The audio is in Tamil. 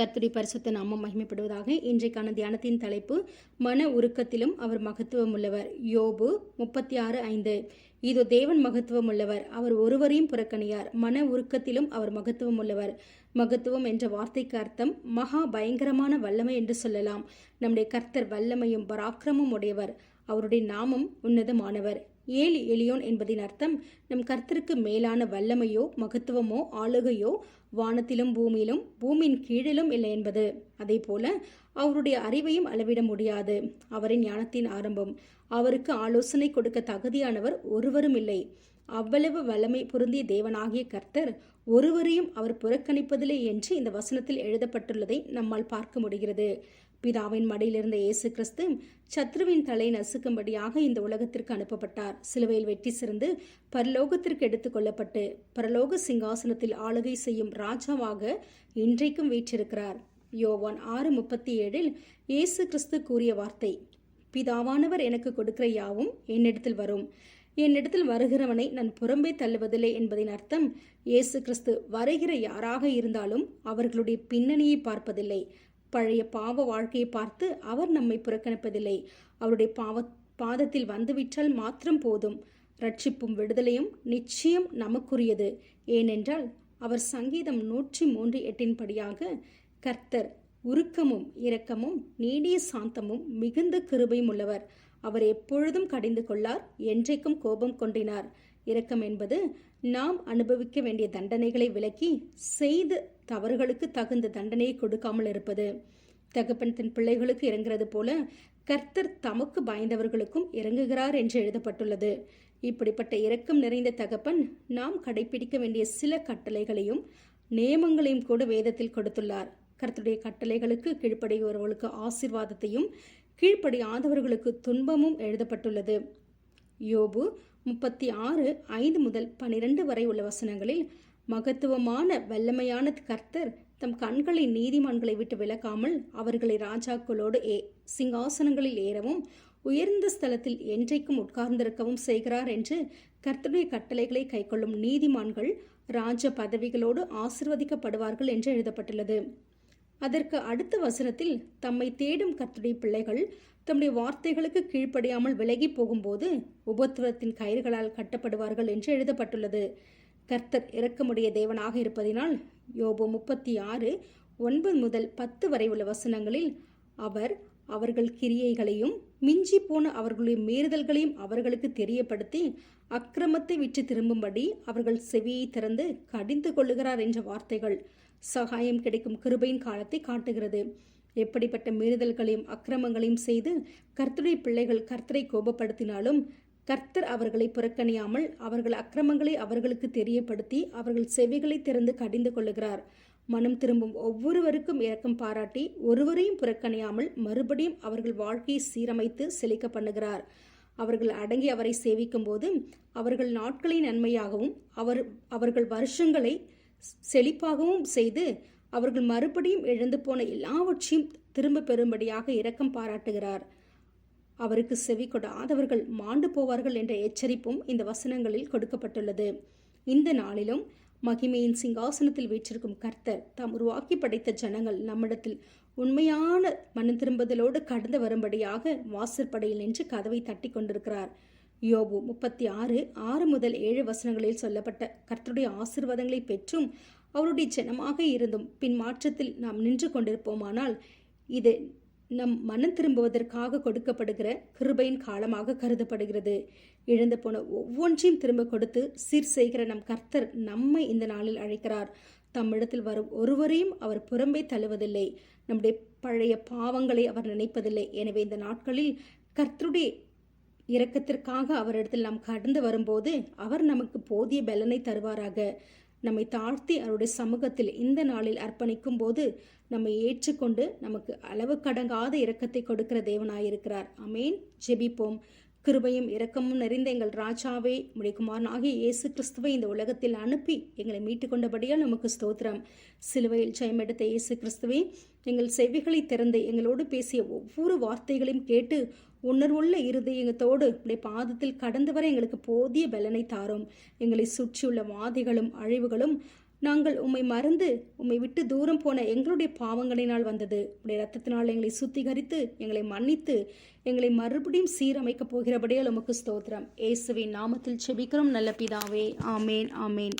கர்த்துடி பரிசுத்த நாமம் மகிமைப்படுவதாக இன்றைக்கான தியானத்தின் தலைப்பு மன உருக்கத்திலும் அவர் மகத்துவம் உள்ளவர். யோபு முப்பத்தி ஆறு ஐந்து. இதோ தேவன் மகத்துவம் உள்ளவர் அவர் ஒருவரையும் புறக்கணியார். மன உருக்கத்திலும் அவர் மகத்துவம் உள்ளவர். மகத்துவம் என்ற வார்த்தைக்கு அர்த்தம் மகா பயங்கரமான வல்லமை என்று சொல்லலாம். நம்முடைய கர்த்தர் வல்லமையும் பராக்கிரமும் உடையவர். அவருடைய நாமம் உன்னதமானவர். ஏழு எளியோன் என்பதின் அர்த்தம் நம் கர்த்தருக்கு மேலான வல்லமையோ மகத்துவமோ ஆளுகையோ வானத்திலும் பூமியிலும் பூமியின் கீழிலும் இல்லை என்பது. அதே போல அவருடைய அறிவையும் அளவிட முடியாது. அவரின் ஞானத்தின் ஆரம்பம் அவருக்கு ஆலோசனை கொடுக்க தகுதியானவர் ஒருவரும் இல்லை. அவ்வளவு வல்லமை பொருந்திய தேவனாகிய கர்த்தர் ஒருவரையும் அவர் புறக்கணிப்பதில்லை என்று இந்த வசனத்தில் எழுதப்பட்டுள்ளதை நம்மால் பார்க்க முடிகிறது. பிதாவின் மடியிலிருந்த இயேசு கிறிஸ்து சத்ருவின் தலை நசுக்கும்படியாக இந்த உலகத்திற்கு அனுப்பப்பட்டார். சிலுவையில் வெற்றி சிறந்து பரலோகத்திற்கு எடுத்துக் கொள்ளப்பட்டு பரலோக சிங்காசனத்தில் ஆளுகை செய்யும் ராஜாவாக இன்றைக்கும் வீற்றிருக்கிறார். யோவான் ஆறு முப்பத்தி ஏழில் இயேசு கிறிஸ்து கூறிய வார்த்தை பிதாவானவர் எனக்கு கொடுக்கிற யாவும் என்னிடத்தில் வரும். என்னிடத்தில் வருகிறவனை நான் புறம்பே தள்ளுவதில்லை என்பதின் அர்த்தம் இயேசு கிறிஸ்து வருகிற யாராக இருந்தாலும் அவர்களுடைய பின்னணியை பார்ப்பதில்லை. பழைய பாவ வாழ்க்கையை பார்த்து அவர் நம்மை புறக்கணிப்பதில்லை. அவருடைய பாவ பாதத்தில் வந்துவிட்டால் மாத்திரம் போதும். ரட்சிப்பும் விடுதலையும் நிச்சயம் நமக்குரியது. ஏனென்றால் அவர் சங்கீதம் நூற்றி மூன்று எட்டின்படியாக கர்த்தர் உருக்கமும் இரக்கமும் நீடிய சாந்தமும் மிகுந்த கிருபையும் உள்ளவர். அவர் எப்பொழுதும் கடிந்து கொள்ளார் என்றைக்கும் கோபம் கொண்டினார். இரக்கம் என்பது நாம் அனுபவிக்க வேண்டிய தண்டனைகளை விலக்கி செய்த தவறுகளுக்கு தகுந்த தண்டனையை கொடுக்காமல் இருப்பது. தகப்பன் தன் பிள்ளைகளுக்கு இறங்குறது போல கர்த்தர் தமக்கு பயந்தவர்களுக்கும் இறங்குகிறார் என்று எழுதப்பட்டுள்ளது. இப்படிப்பட்ட இரக்கம் நிறைந்த தகப்பன் நாம் கடைபிடிக்க வேண்டிய சில கட்டளைகளையும் நியமங்களையும் கூட வேதத்தில் கொடுத்துள்ளார். கர்த்தருடைய கட்டளைகளுக்கு கீழ்ப்படைகிறவர்களுக்கு ஆசிர்வாதத்தையும் கீழ்ப்படியாதவர்களுக்கு துன்பமும் எழுதப்பட்டுள்ளது. யோபு முப்பத்தி ஆறு ஐந்து முதல் பனிரெண்டு வரை உள்ள வசனங்களில் மகத்துவமான வல்லமையான கர்த்தர் தம் கண்களை நீதிமான்களை விட்டு விலக்காமல் அவர்களை ராஜாக்களோடு ஏ சிங்காசனங்களில் ஏறவும் உயர்ந்த ஸ்தலத்தில் என்றைக்கும் உட்கார்ந்திருக்கவும் செய்கிறார் என்று கர்த்தருடைய கட்டளைகளை கைக்கொள்ளும் நீதிமான்கள் ராஜ பதவிகளோடு ஆசிர்வதிக்கப்படுவார்கள் என்று எழுதப்பட்டுள்ளது. அதற்கு அடுத்த வசனத்தில் தம்மை தேடும் கத்துடைய பிள்ளைகள் தம்முடைய வார்த்தைகளுக்கு கீழ்ப்படியாமல் விலகி போகும்போது உபத்துவத்தின் கயிறுகளால் கட்டப்படுவார்கள் என்று எழுதப்பட்டுள்ளது. கர்த்தர் இறக்கமுடைய தேவனாக இருப்பதினால் யோபு முப்பத்தி ஆறு ஒன்பது முதல் பத்து வரை உள்ள வசனங்களில் அவர் அவர்கள் கிரியைகளையும் மிஞ்சி போன அவர்களுடைய மீறுதல்களையும் அவர்களுக்கு தெரியப்படுத்தி அக்கிரமத்தை விட்டு திரும்பும்படி அவர்கள் செவியை திறந்து கடிந்து கொள்ளுகிறார் என்ற வார்த்தைகள். சகாயம் கிடைக்கும் கிருபையின் காலத்தை காட்டுகிறது. எப்படிப்பட்ட மீறுதல்களையும் அக்கிரமங்களையும் செய்து கர்த்தருடைய பிள்ளைகள் கர்த்தரை கோபப்படுத்தினாலும் கர்த்தர் அவர்களை புறக்கணியாமல் அவர்கள் அக்கிரமங்களை அவர்களுக்கு தெரியப்படுத்தி அவர்கள் செவிகளை திறந்து கடிந்து கொள்ளுகிறார். மனம் திரும்பும் ஒவ்வொருவருக்கும் இரக்கம் பாராட்டி ஒருவரையும் புறக்கணியாமல் மறுபடியும் அவர்கள் வாழ்க்கையை சீரமைத்து செழிக்க பண்ணுகிறார் அவர்கள் அடங்கி அவரை சேவிக்கும் போது அவர்கள் நாட்களின் நன்மையாகவும் அவர் அவர்கள் வருஷங்களை செழிப்பாகவும் செய்து அவர்கள் மறுபடியும் இழந்து போன எல்லாவற்றையும் திரும்ப பெறும்படியாக இரக்கம் பாராட்டுகிறார். அவருக்கு செவி கொடாதவர்கள் மாண்டு போவார்கள் என்ற எச்சரிப்பும் இந்த வசனங்களில் கொடுக்கப்பட்டுள்ளது. இந்த நாளிலும் மகிமையின் சிங்காசனத்தில் வீற்றிருக்கும் கர்த்தர் தாம் உருவாக்கி படைத்த ஜனங்கள் நம்மிடத்தில் உண்மையான மனம் திரும்புதலோடு கடந்து வரும்படியாக வாசற்படையில் நின்று கதவை தட்டி கொண்டிருக்கிறார். யோபு முப்பத்தி ஆறு ஆறு முதல் ஏழு வசனங்களில் சொல்லப்பட்ட கர்த்தருடைய ஆசிர்வாதங்களை பெற்றும் அவருடைய ஜனமாக இருந்தும் பின் மாற்றத்தில் நாம் நின்று கொண்டிருப்போமானால் இது நம் மனம் திரும்புவதற்காக கொடுக்கப்படுகிற கிருபையின் காலமாக கருதப்படுகிறது. இழந்து போன ஒவ்வொன்றையும் திரும்ப கொடுத்து சீர் செய்கிற நம் கர்த்தர் நம்மை இந்த நாளில் அழைக்கிறார். தம்மிடத்தில் வரும் ஒருவரையும் அவர் புறம்பே தள்ளுவதில்லை. நம்முடைய பழைய பாவங்களை அவர் நினைப்பதில்லை. எனவே இந்த நாட்களில் கர்த்தருடைய இரக்கத்திற்காக அவரிடத்தில் நாம் கடந்து வரும்போது அவர் நமக்கு போதிய பலனை தருவாராக. நம்மை தாழ்த்தி அவருடைய சமூகத்தில் இந்த நாளில் அர்ப்பணிக்கும் போது நம்மை ஏற்றுக்கொண்டு நமக்கு அளவு கடங்காத இரக்கத்தை கொடுக்கிற தேவனாயிருக்கிறார். அமேன் ஜெபிப்போம். கிருபையும் இரக்கமும் நிறைந்த எங்கள் ராஜாவே முடிக்குமாரனாகிய இயேசு கிறிஸ்துவை இந்த உலகத்தில் அனுப்பி எங்களை மீட்டு கொண்டபடியால் நமக்கு ஸ்தோத்திரம். சிலுவையில் ஜெயமெடுத்த இயேசு கிறிஸ்துவே எங்கள் செவிகளை திறந்து எங்களோடு பேசிய ஒவ்வொரு வார்த்தைகளையும் கேட்டு உணர்வுள்ள இருதயத்தோடு உடைய பாதத்தில் கடந்து வர எங்களுக்கு போதிய பலனை தாரும். எங்களை சுற்றியுள்ள வாதிகளும் அழிவுகளும் நாங்கள் உம்மை மறந்து உம்மை விட்டு தூரம் போன எங்களுடைய பாவங்களினால் வந்தது. உடைய ரத்தத்தினால் எங்களை சுத்திகரித்து எங்களை மன்னித்து எங்களை மறுபடியும் சீரமைக்கப் போகிறபடியால் உமக்கு ஸ்தோத்திரம். இயேசுவின் நாமத்தில் செபிக்கிறோம் நல்ல பிதாவே. ஆமேன் ஆமேன்.